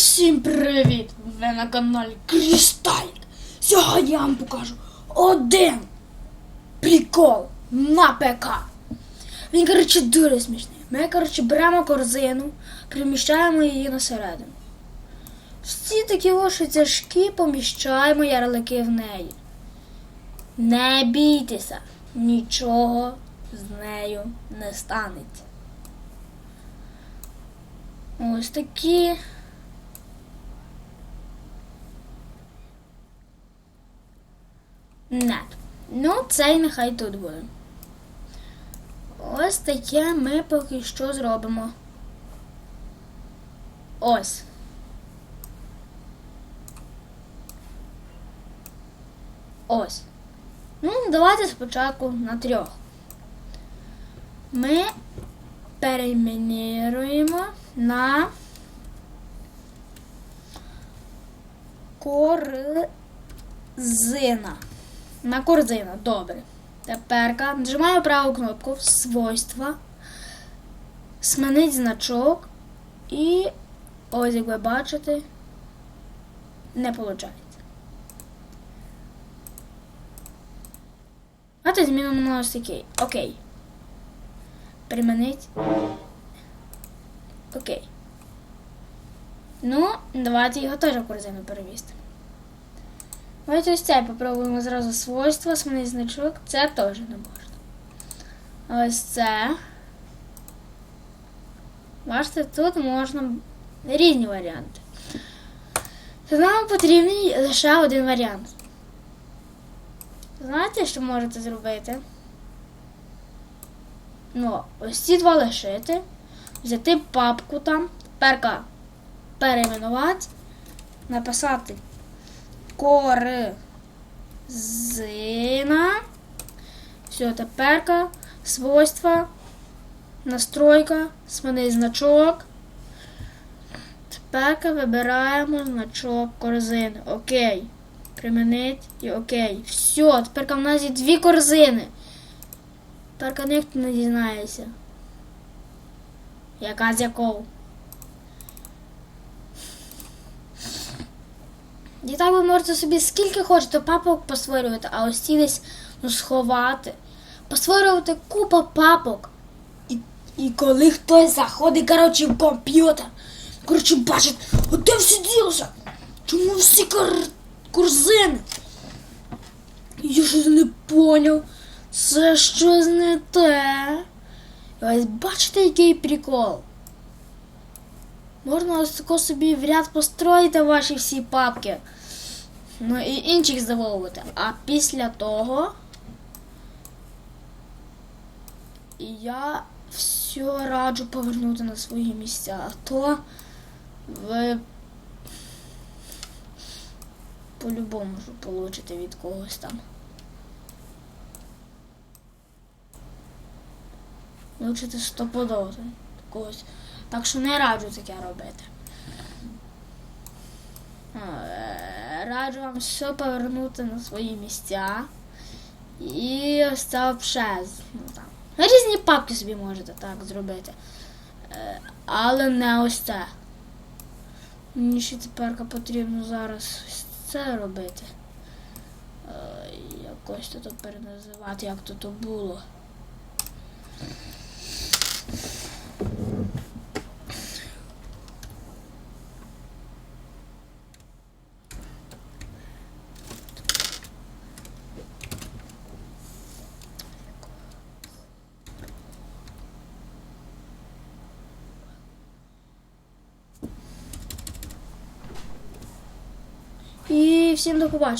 всім привіт! Ви на каналі Крісталік. Сьогодні я вам покажу один прикол на ПК. Він, коротше, дуже смішний. Ми, коротше, беремо корзину, приміщаємо її на середину. Всі такі оші тяжкі поміщаємо ярлики в неї. Не бійтеся, нічого з нею не станеться. Ось такі. Нет. Ну, цей нехай тут буде. Ось таке ми поки що зробимо. Ось. Ось. Ну, давайте спочатку на трьох. Ми перейменуємо на корзина. На корзина, добре. Тепер нажимаю праву кнопку свойства, змінить значок і ось як ви бачите, не виходить. Давайте змінимо на ось такий. Окей. Примінить. Окей. Ну, давайте його теж в корзину перевести. Давайте ось це попробуємо зразу свойства, змінити значок. Це теж не можна. Ось це. Бачите, тут можна різні варіанти. То нам потрібний лише один варіант. Знаєте, що можете зробити? Ну, ось ці два лишити, взяти папку там, перка перейменувати, написати корзина. Все, теперка, свойства, настройка, змінити значок. Тепер вибираємо значок корзини. Окей. Примінить і окей. Все, тепер в нас є дві корзини. Тепер ніхто не дізнається. Яка з якого. І так ви можете собі скільки хочете папок посварювати, а ось ці десь ну, сховати. Посварювати купа папок. І, і коли хтось заходить, коротше, в комп'ютер, коротше, бачить, а де все ділося? Чому всі кор... корзини? Я щось не поняв. Це щось не те. І ось бачите, який прикол? Можна ось тако собі в ряд построїти ваші всі папки. Ну і інших завовувати. А після того я все раджу повернути на свої місця. А то ви по-любому получите від когось там. Вивчити стопудово когось. Так що не раджу таке робити. Е, Раджу вам все повернути на свої місця. І ось. Ну, там. Різні папки собі можете так зробити. Е, Але не ось це. Мені ще тепер потрібно зараз ось це робити. Е, Якось тут переназивати, як тут було. І всім до побачення.